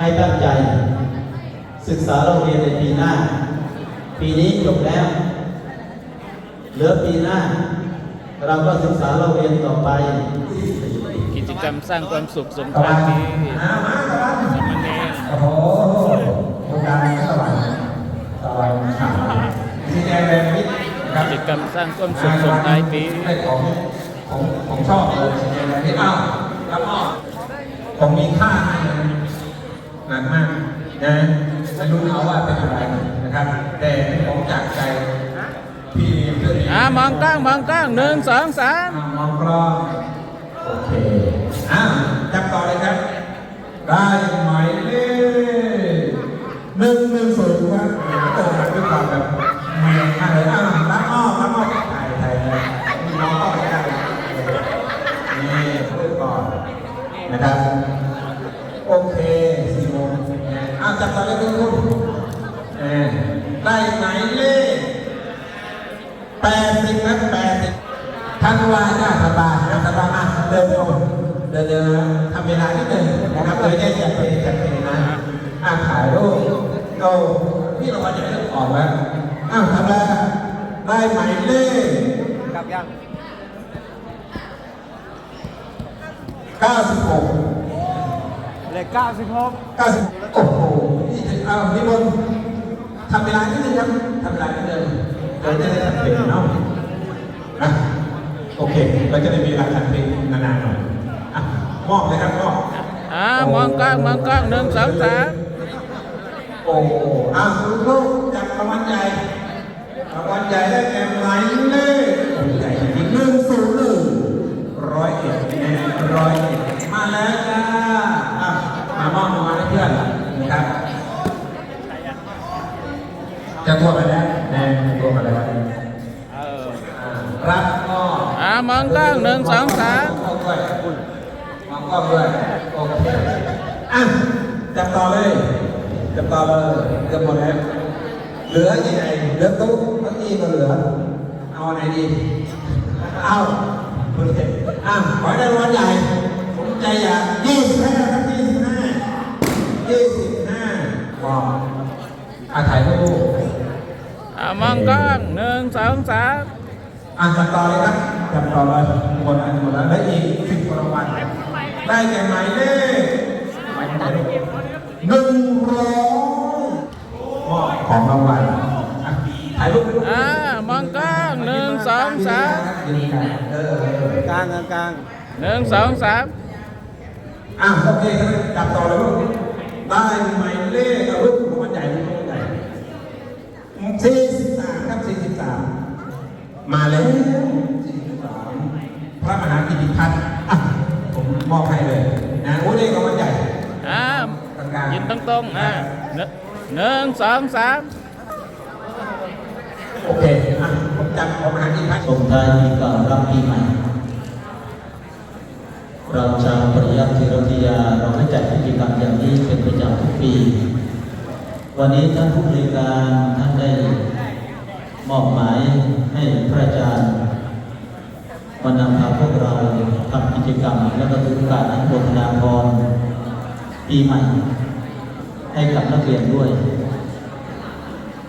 ให้ตั้งใจ ศึกษาเราเรียนในปีหน้า ปีนี้จบแล้ว เหลือปีหน้า เราก็ศึกษาเราเรียนต่อไป กิจกรรมสร้างความสุขสงท้ายปีสามเณรโอ้โหโครงการสวรรค์สวรรค์ข่าวสีแดงแดงนิดนะครับกิจกรรมสร้างความสุขสงท้ายปีเป็นของของของชอบเลยสีแดงแดงนิดอ้าวแล้วก็ผมมีค่าให้นะ หนักมากนะไม่รู้เอาว่าเป็นอะไรนะครับ แต่ผมจากใจพี่เพื่อนอ่ามองกล้องมองกล้องหนึ่งสองสามอ่ามองกล้องโอเคอ่าจับต่อเลยครับ ได้หมายเลขหนึ่งหนึ่งศูนย์ครับเติมมาด้วยความแบบเมียมากเลยอ่ารับอ้อมรับอ้อมไทยไทยเลยมีน้องอ้อมไม่ได้นี่พูดก่อนนะครับ จับต่อเลยทุกคนเออได้หมายเลขแปดสิบครับแปดสิบท่านว่าหน้าสบายนะสบายมากเดินเร็วเดินเร็วนะทำเวลานิดหนึ่งนะครับเลยได้จัดเป็นจัดเป็นนะอ่าถ่ายรูปโอ้พี่เราวันจะไม่ต้องออกแล้วอ้าวทำแล้วได้หมายเลขกลับยังเก้าสิบหกเลขเก้าสิบหกเก้าสิบโอ้โห นี่ถึงอ้าวนิมนต์ทำเวลานิดนึงครับทำเวลานิดนึงเราจะได้ทำเป็นเนาะนะโอเค เราจะได้มีเวลาทำเป็นนานๆหน่อยอะมอบเลยครับมอบอ่ามองกล้องมองกล้องหนึ่งสองสามโอ้อาคุณลูกจากรางวัลใหญ่รางวัลใหญ่ได้แก่หมายเลขโอ้ใหญ่จริงๆหนึ่งศูนย์หนึ่งร้อยเอ็ดแน่ร้อยเอ็ดมาแล้วจ้าอะมามอบรางวัลให้เพื่อนนะครับ จะทั่วไปแล้วแน่ทั่วไปแล้วรับก็อ่ามองกล้องหนึ่งสองสามมองกล้องด้วยมองกล้องด้วยโอเคอะจับต่อเลยจับต่อเลยเกือบหมดแล้วเหลือยังไงเหลือตู้เก้าอี้ก็เหลือ เอาไหนดี เอาโอเคอะขอได้รางวัลใหญ่ผมใจอยากยี่สิบห้าครับยี่สิบห้ายี่สิบห้าว้าวอะถ่ายรูป อ่ามองกล้องหนึ่งสองสามอะจับต่อเลยครับจับต่อเลยหมดอันหมดแล้วและอีกสิบกว่ารางวัลได้แก่หมายเลขหมายเลขหนึ่งร้อยมอบของรางวัลอะถ่ายรูปไปรูปอ่ามองกล้องหนึ่งสองสามเออเออกลางกลางกลางหนึ่งสองสามอะโอเคครับจับต่อเลยลูกได้หมายเลขเอาลูกรางวัลใหญ่ลูกรางวัลใหญ่ สี่สิบสามครับสี่สิบสามมาแล้วสี่สิบสามพระมหากิติพัฒน์อะผมมอบให้เลยนะโอ้เลขรางวัลใหญ่อ่ายืนตรงๆอ่าหนึ่งหนึ่งสองสามโอเคอะผมจำพระมหากิติพัฒน์ส่งท้ายปีเก่ารับปีใหม่เราชาวปริยัติเทรวิทยาเราให้จัดกิจกรรมอย่างนี้เป็นประจำทุกปี วันนี้ท่านผู้บริการท่านได้มอบหมายให้พระอาจารย์มานำพาพวกเราทำกิจกรรม และก็ถือโอกาสอนุโมทนาพรปีใหม่ ให้กับนักเรียนด้วย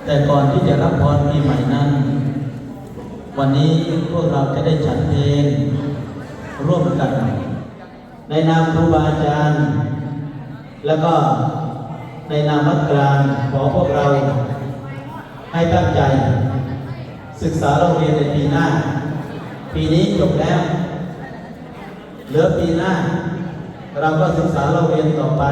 แต่ก่อนที่จะรับพรปีใหม่นั้น วันนี้พวกเราจะได้ฉันเพลงร่วมกัน ในนามครูบาอาจารย์ แล้วก็ ในนามวัดกลางขอพวกเราให้ตั้งใจ ศึกษาเราเรียนในปีหน้า ปีนี้จบแล้ว เหลือปีหน้า เราก็ศึกษาเราเรียนต่อไป